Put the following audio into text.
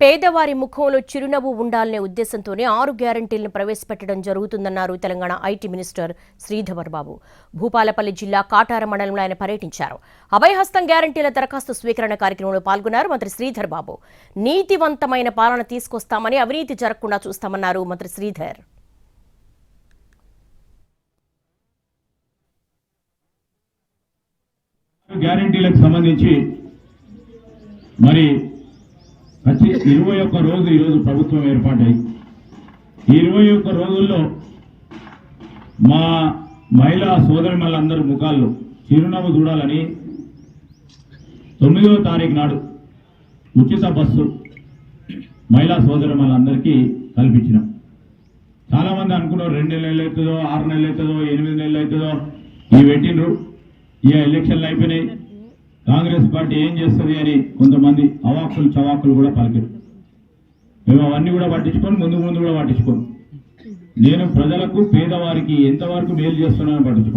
పేదవారి ముఖంలో చిరునవ్వు ఉండాలనే ఉద్దేశంతోనే ఆరు గ్యారంటీలను ప్రవేశపెట్టడం జరుగుతుందన్నారు తెలంగాణ ఐటీ మినిస్టర్ శ్రీధర్ బాబు. భూపాలపల్లి జిల్లా కాటార మండలంలో ఆయన పర్యటించారు. అభయహస్తం గ్యారంటీల దరఖాస్తు స్వీకరణ కార్యక్రమంలో పాల్గొన్నారు మంత్రి శ్రీధర్ బాబు. నీతివంతమైన పాలన తీసుకొస్తామని అవినీతి జరగకుండా చూస్తామన్నారు మంత్రి శ్రీధర్. గ్యారంటీలకు సంబంధించి మరి ప్రతి ఇరవై ఒక్క రోజు ఈరోజు ప్రభుత్వం ఏర్పాటై ఈ ఇరవై ఒక్క రోజుల్లో మా మహిళా సోదరిమల్లందరి ముఖాల్లో చిరునవ్వు చూడాలని తొమ్మిదవ తారీఖు నాడు ఉచిత బస్సు మహిళా సోదరిమల్లందరికీ కల్పించినాం. చాలామంది అనుకున్నారు రెండు నెలలు అవుతుందో ఆరు నెలలు అవుతుందో ఎనిమిది నెలలు అవుతుందో ఇవి పెట్టిండ్రు ఇక ఎలక్షన్లు అయిపోయినాయి. కాంగ్రెస్ పార్టీ ఏం చేస్తుంది అని కొంతమంది అవాక్కులు చవాకులు కూడా పలికారు. మేము అవన్నీ కూడా పట్టించుకొని ముందు ముందు కూడా పట్టించుకోను. నేను ప్రజలకు పేదవారికి ఎంతవరకు మేలు చేస్తున్నానని పట్టించుకో